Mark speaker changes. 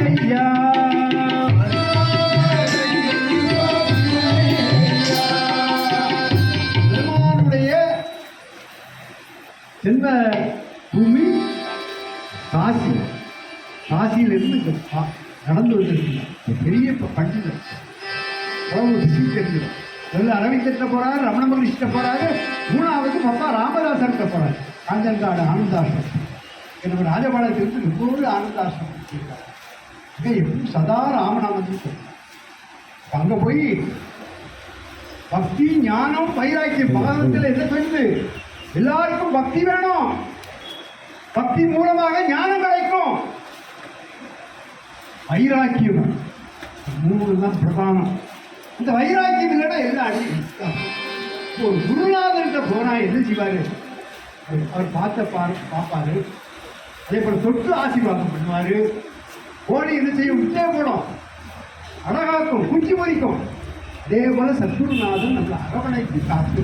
Speaker 1: ஐயா பெருமானுடைய பூமி காசி. காசியிலிருந்து பா- நடந்து வந்திருக்கிறார் பெரிய ப- பண்டிதர் அவ்வளவு ஒரு விஷயம் தெரிஞ்சிடும் முதல்ல அரவிந்தர்கிட்ட போறாரு ரமண மகரிஷ்ட போறாரு மூணாவது பப்பா ராமதாசர்கிட்ட போறாரு. காஞ்சன்காடு ஆனந்தாசிரம் என்னோட ராஜபாளையத்திலிருந்து வெவ்வேறு ஆனந்தாசிரம் வச்சிருக்காரு அங்கே எப்பவும் சதா ராமநாமத்தில் சொல்றாரு அங்க போய் பக்தி ஞானம் வைராக்கியம் பாகத்தில் என்ன சொல்லுது? எல்லாருக்கும் பக்தி வேணும். பக்தி மூலமாக ஞானம் கிடைக்கும். வைராக்கியம். மூணு தான் பிரதானம். இந்த வைராக்கியம் இல்லைன்னா எல்லாம் அடிக்க ஒரு குருநாதர்கிட்ட போனா என்ன செய்வாரு? அவர் பார்த்த பார் பார்ப்பாரு. அதே போல தொட்டு ஆசீர்வாதம் பண்ணுவாரு. கோழி என்ன செய்யும் உச்சே போடும் அழகாக்கும் குஞ்சு மறிக்கும் அதே போல சத்குருநாதன் நம்மளை அரவணைக்கு காத்து